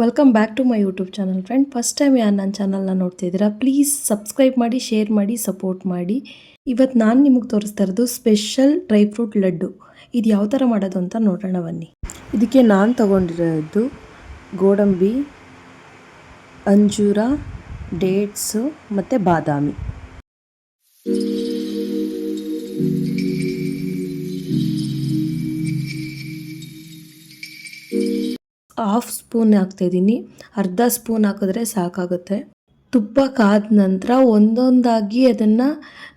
Welcome back to my YouTube channel friend first time ಯಾರು ನನ್ನ ಚಾನಲ್ನ ನೋಡ್ತಾ ಇದ್ದೀರಾ ಪ್ಲೀಸ್ ಸಬ್ಸ್ಕ್ರೈಬ್ ಮಾಡಿ ಶೇರ್ ಮಾಡಿ ಸಪೋರ್ಟ್ ಮಾಡಿ. ಇವತ್ತು ನಾನು ನಿಮಗೆ ತೋರಿಸ್ತಾ ಇರೋದು ಸ್ಪೆಷಲ್ ಡ್ರೈ ಫ್ರೂಟ್ ಲಡ್ಡು. ಇದು ಯಾವ ಥರ ಮಾಡೋದು ಅಂತ ನೋಡೋಣ ಬನ್ನಿ. ಇದಕ್ಕೆ ನಾನು ತಗೊಂಡಿರೋದು ಗೋಡಂಬಿ, ಅಂಜೂರ ಡೇಟ್ಸು ಮತ್ತು ಬಾದಾಮಿ. ಸ್ಪೂನ್ ಹಾಕ್ತಾಯಿದ್ದೀನಿ ಅರ್ಧ ಸ್ಪೂನ್ ಹಾಕಿದ್ರೆ ಸಾಕಾಗುತ್ತೆ. ತುಪ್ಪ ಕಾದ ನಂತರ ಒಂದೊಂದಾಗಿ ಅದನ್ನು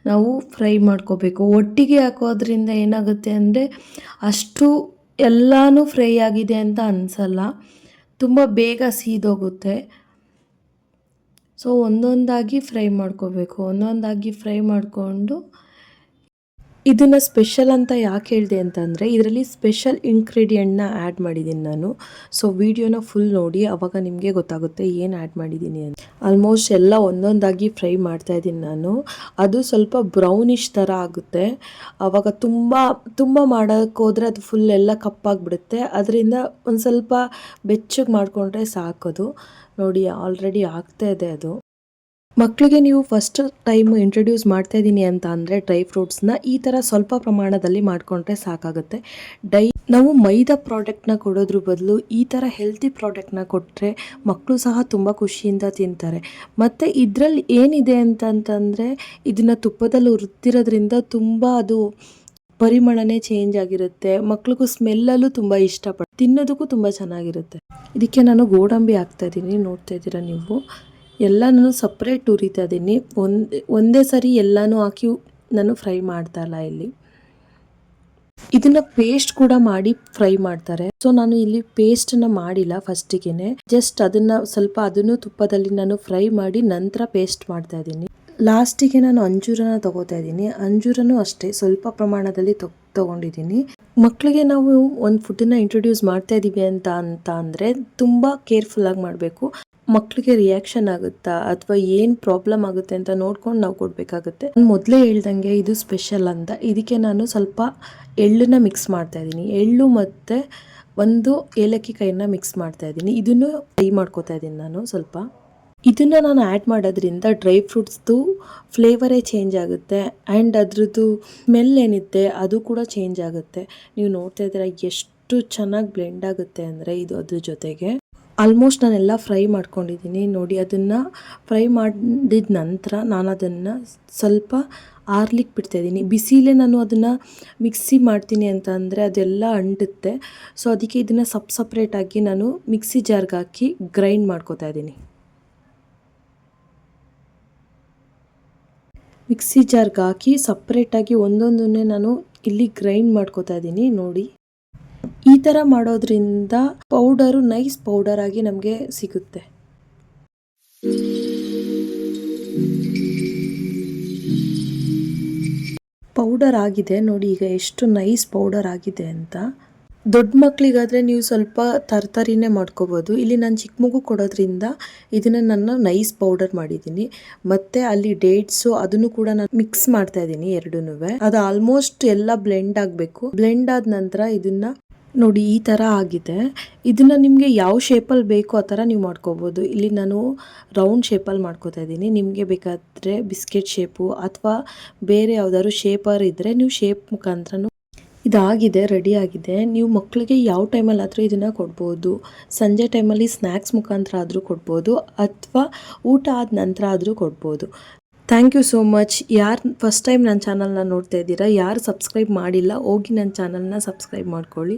ನಾವು ಫ್ರೈ ಮಾಡ್ಕೋಬೇಕು. ಒಟ್ಟಿಗೆ ಹಾಕೋದ್ರಿಂದ ಏನಾಗುತ್ತೆ ಅಂದರೆ ಅಷ್ಟು ಎಲ್ಲನೂ ಫ್ರೈ ಆಗಿದೆ ಅಂತ ಅನಿಸಲ್ಲ. ತುಂಬ ಬೇಗ ಸೀದೋಗುತ್ತೆ. ಸೊ ಒಂದೊಂದಾಗಿ ಫ್ರೈ ಮಾಡ್ಕೋಬೇಕು. ಒಂದೊಂದಾಗಿ ಫ್ರೈ ಮಾಡಿಕೊಂಡು ಇದನ್ನು ಸ್ಪೆಷಲ್ ಅಂತ ಯಾಕೆ ಹೇಳಿದೆ ಅಂತಂದರೆ, ಇದರಲ್ಲಿ ಸ್ಪೆಷಲ್ ಇಂಗ್ರೀಡಿಯೆಂಟ್ನ ಆ್ಯಡ್ ಮಾಡಿದ್ದೀನಿ ನಾನು. ಸೊ, ವಿಡಿಯೋನ ಫುಲ್ ನೋಡಿ ಆವಾಗ ನಿಮಗೆ ಗೊತ್ತಾಗುತ್ತೆ ಏನು ಆ್ಯಡ್ ಮಾಡಿದ್ದೀನಿ ಅಂತ. ಆಲ್ಮೋಸ್ಟ್ ಎಲ್ಲ ಒಂದೊಂದಾಗಿ ಫ್ರೈ ಮಾಡ್ತಾ ಇದ್ದೀನಿ ನಾನು. ಅದು ಸ್ವಲ್ಪ ಬ್ರೌನಿಷ್ ಥರ ಆಗುತ್ತೆ. ಆವಾಗ ತುಂಬ ತುಂಬ ಮಾಡೋಕ್ಕೋದ್ರೆ ಅದು ಫುಲ್ ಎಲ್ಲ ಕಪ್ಪಾಗಿಬಿಡುತ್ತೆ. ಅದರಿಂದ ಒಂದು ಸ್ವಲ್ಪ ಬೆಚ್ಚಗೆ ಮಾಡಿಕೊಂಡ್ರೆ ಸಾಕೋದು. ನೋಡಿ, ಆಲ್ರೆಡಿ ಆಗ್ತಾ ಇದೆ ಅದು. ಮಕ್ಕಳಿಗೆ ನೀವು ಫಸ್ಟ್ ಟೈಮ್ ಇಂಟ್ರೊಡ್ಯೂಸ್ ಮಾಡ್ತಾ ಇದ್ದೀನಿ ಅಂತ ಅಂದರೆ ಡ್ರೈ ಫ್ರೂಟ್ಸ್ನ ಈ ಥರ ಸ್ವಲ್ಪ ಪ್ರಮಾಣದಲ್ಲಿ ಮಾಡಿಕೊಂಡ್ರೆ ಸಾಕಾಗುತ್ತೆ. ಡೈ ನಾವು ಮೈದಾ ಪ್ರಾಡಕ್ಟ್ನ ಕೊಡೋದ್ರ ಬದಲು ಈ ಥರ ಹೆಲ್ತಿ ಪ್ರಾಡಕ್ಟ್ನ ಕೊಟ್ಟರೆ ಮಕ್ಕಳು ಸಹ ತುಂಬ ಖುಷಿಯಿಂದ ತಿಂತಾರೆ. ಮತ್ತು ಇದರಲ್ಲಿ ಏನಿದೆ ಅಂತಂತಂದರೆ ಇದನ್ನು ತುಪ್ಪದಲ್ಲಿ ಹುರ್ತಿರೋದ್ರಿಂದ ತುಂಬ ಅದು ಪರಿಮಳನೇ ಚೇಂಜ್ ಆಗಿರುತ್ತೆ. ಮಕ್ಕಳಿಗೂ ಸ್ಮೆಲ್ಲಲ್ಲೂ ತುಂಬ ಇಷ್ಟಪಟ್ಟು ತಿನ್ನೋದಕ್ಕೂ ತುಂಬ ಚೆನ್ನಾಗಿರುತ್ತೆ. ಇದಕ್ಕೆ ನಾನು ಗೋಡಂಬಿ ಹಾಕ್ತಾ ಇದ್ದೀನಿ ನೋಡ್ತಾ ಇದ್ದೀರಾ ನೀವು? ಎಲ್ಲ ನಾನು ಸಪ್ರೇಟ್ ಉರಿತಾ ಇದ್ದೀನಿ. ಒಂದು, ಒಂದೇ ಸರಿ ಎಲ್ಲನೂ ಹಾಕಿ ನಾನು ಫ್ರೈ ಮಾಡ್ತಾ ಇಲ್ಲ ಇಲ್ಲಿ. ಇದನ್ನ ಪೇಸ್ಟ್ ಕೂಡ ಮಾಡಿ ಫ್ರೈ ಮಾಡ್ತಾರೆ. ಸೊ ನಾನು ಇಲ್ಲಿ ಪೇಸ್ಟನ್ನು ಮಾಡಿಲ್ಲ ಫಸ್ಟಿಗೆನೆ ಜಸ್ಟ್ ಅದನ್ನ ಸ್ವಲ್ಪ ಅದನ್ನು ತುಪ್ಪದಲ್ಲಿ ನಾನು ಫ್ರೈ ಮಾಡಿ ನಂತರ ಪೇಸ್ಟ್ ಮಾಡ್ತಾ ಇದ್ದೀನಿ. ಲಾಸ್ಟಿಗೆ ನಾನು ಅಂಜೂರನ ತಗೋತಾ ಇದ್ದೀನಿ. ಅಂಜೂರನೂ ಅಷ್ಟೇ, ಸ್ವಲ್ಪ ಪ್ರಮಾಣದಲ್ಲಿ ತೊ, ತಗೊಂಡಿದ್ದೀನಿ. ಮಕ್ಕಳಿಗೆ ನಾವು ಒಂದು ಫುಡ್ಡನ್ನ ಇಂಟ್ರೊಡ್ಯೂಸ್ ಮಾಡ್ತಾ ಇದ್ದೀವಿ ಅಂತ ಅಂತ ಅಂದರೆ ತುಂಬ ಕೇರ್ಫುಲ್ಲಾಗಿ ಮಾಡಬೇಕು. ಮಕ್ಕಳಿಗೆ ರಿಯಾಕ್ಷನ್ ಆಗುತ್ತಾ? ಅಥವಾ ಏನು ಪ್ರಾಬ್ಲಮ್ ಆಗುತ್ತೆ ಅಂತ ನೋಡ್ಕೊಂಡು ನಾವು ಕೊಡಬೇಕಾಗುತ್ತೆ. ಮೊದಲೇ ಹೇಳ್ದಂಗೆ ಇದು ಸ್ಪೆಷಲ್ ಅಂತ. ಇದಕ್ಕೆ ನಾನು ಸ್ವಲ್ಪ ಎಳ್ಳನ್ನ ಮಿಕ್ಸ್ ಮಾಡ್ತಾ ಇದ್ದೀನಿ. ಎಳ್ಳು ಮತ್ತು ಒಂದು ಏಲಕ್ಕಿ ಕೈನ ಮಿಕ್ಸ್ ಮಾಡ್ತಾ ಇದ್ದೀನಿ. ಇದನ್ನು ಫ್ರೈ ಮಾಡ್ಕೋತಾ ಇದ್ದೀನಿ ನಾನು ಸ್ವಲ್ಪ. ಇದನ್ನು ನಾನು ಆ್ಯಡ್ ಮಾಡೋದ್ರಿಂದ ಡ್ರೈ ಫ್ರೂಟ್ಸ್ದು ಫ್ಲೇವರೇ ಚೇಂಜ್ ಆಗುತ್ತೆ. ಆ್ಯಂಡ್ ಅದ್ರದ್ದು ಸ್ಮೆಲ್ ಏನಿದೆ ಅದು ಕೂಡ ಚೇಂಜ್ ಆಗುತ್ತೆ. ನೀವು ನೋಡ್ತಾ ಇದ್ದೀರಾ, ಎಷ್ಟು ಚೆನ್ನಾಗಿ ಬ್ಲೆಂಡ್ ಆಗುತ್ತೆ ಅಂದರೆ ಇದು ಅದ್ರ ಜೊತೆಗೆ. ಆಲ್ಮೋಸ್ಟ್ ನಾನೆಲ್ಲ ಫ್ರೈ ಮಾಡ್ಕೊಂಡಿದ್ದೀನಿ. ನೋಡಿ, ಅದನ್ನು ಫ್ರೈ ಮಾಡಿದ ನಂತರ ನಾನು ಅದನ್ನು ಸ್ವಲ್ಪ ಆರ್ಲಿಕ್ಕೆ ಬಿಡ್ತಾಯಿದ್ದೀನಿ ಬಿಸಿಲೇ ನಾನು ಅದನ್ನು ಮಿಕ್ಸಿ ಮಾಡ್ತೀನಿ ಅಂತ ಅಂದರೆ ಅದೆಲ್ಲ ಅಂಟುತ್ತೆ. ಸೊ ಅದಕ್ಕೆ ಇದನ್ನು ಸಪ್ ಸಪ್ರೇಟಾಗಿ ನಾನು ಮಿಕ್ಸಿ ಜಾರ್ಗೆ ಹಾಕಿ ಗ್ರೈಂಡ್ ಮಾಡ್ಕೋತಾ ಇದ್ದೀನಿ. ಮಿಕ್ಸಿ ಜಾರ್ಗೆ ಹಾಕಿ ಸಪ್ರೇಟಾಗಿ ಒಂದೊಂದನ್ನೇ ನಾನು ಇಲ್ಲಿ ಗ್ರೈಂಡ್ ಮಾಡ್ಕೋತಾ ಇದ್ದೀನಿ. ನೋಡಿ. ಈ ಥರ ಮಾಡೋದ್ರಿಂದ ಪೌಡರು, ನೈಸ್ ಪೌಡರ್ ಆಗಿ ನಮಗೆ ಸಿಗುತ್ತೆ. ಪೌಡರ್ ಆಗಿದೆ ನೋಡಿ ಈಗ ಎಷ್ಟು ನೈಸ್ ಪೌಡರ್ ಆಗಿದೆ ಅಂತ. ದೊಡ್ಡ ಮಕ್ಕಳಿಗಾದರೆ ನೀವು ಸ್ವಲ್ಪ ತರ್ತರಿನೇ ಮಾಡ್ಕೋಬೋದು. ಇಲ್ಲಿ ನಾನು ಚಿಕ್ಕ ಮಗು ಕೊಡೋದ್ರಿಂದ ಇದನ್ನು ನಾನು ನೈಸ್ ಪೌಡರ್ ಮಾಡಿದ್ದೀನಿ. ಮತ್ತು ಅಲ್ಲಿ ಡೇಟ್ಸು ಅದನ್ನು ಕೂಡ ನಾನು ಮಿಕ್ಸ್ ಮಾಡ್ತಾ ಇದ್ದೀನಿ ಎರಡೂ ಅದು ಆಲ್ಮೋಸ್ಟ್ ಎಲ್ಲ ಬ್ಲೆಂಡ್ ಆಗಬೇಕು. ಬ್ಲೆಂಡ್ ಆದ ನಂತರ ಇದನ್ನು ನೋಡಿ, ಈ ಥರ ಆಗಿದೆ. ಇದನ್ನು ನಿಮಗೆ ಯಾವ ಶೇಪಲ್ಲಿ ಬೇಕೋ ಆ ಥರ ನೀವು ಮಾಡ್ಕೋಬೋದು. ಇಲ್ಲಿ ನಾನು ರೌಂಡ್ ಶೇಪಲ್ಲಿ ಮಾಡ್ಕೋತಾ ಇದ್ದೀನಿ. ನಿಮಗೆ ಬೇಕಾದರೆ ಬಿಸ್ಕೆಟ್ ಶೇಪು ಅಥವಾ ಬೇರೆ ಯಾವುದಾದ್ರು ಶೇಪರ್ ಇದ್ದರೆ ನೀವು ಶೇಪ್ ಮುಖಾಂತರ ಇದಾಗಿದೆ ರೆಡಿ ಆಗಿದೆ. ನೀವು ಮಕ್ಕಳಿಗೆ ಯಾವ ಟೈಮಲ್ಲಿ ಆದರೂ ಇದನ್ನು ಕೊಡ್ಬೋದು. ಸಂಜೆ ಟೈಮಲ್ಲಿ ಸ್ನ್ಯಾಕ್ಸ್ ಮುಖಾಂತರ ಆದರೂ ಕೊಡ್ಬೋದು ಅಥವಾ ಊಟ ಆದ ನಂತರ ಆದರೂ ಕೊಡ್ಬೋದು. ಥ್ಯಾಂಕ್ ಯು ಸೋ ಮಚ್ ಯಾರು ಫಸ್ಟ್ ಟೈಮ್ ನನ್ನ ಚಾನಲ್ನ ನೋಡ್ತಾ ಇದ್ದೀರಾ, ಯಾರು ಸಬ್ಸ್ಕ್ರೈಬ್ ಮಾಡಿಲ್ಲ, ಹೋಗಿ ನನ್ನ ಚಾನಲ್ನ ಸಬ್ಸ್ಕ್ರೈಬ್ ಮಾಡ್ಕೊಳ್ಳಿ.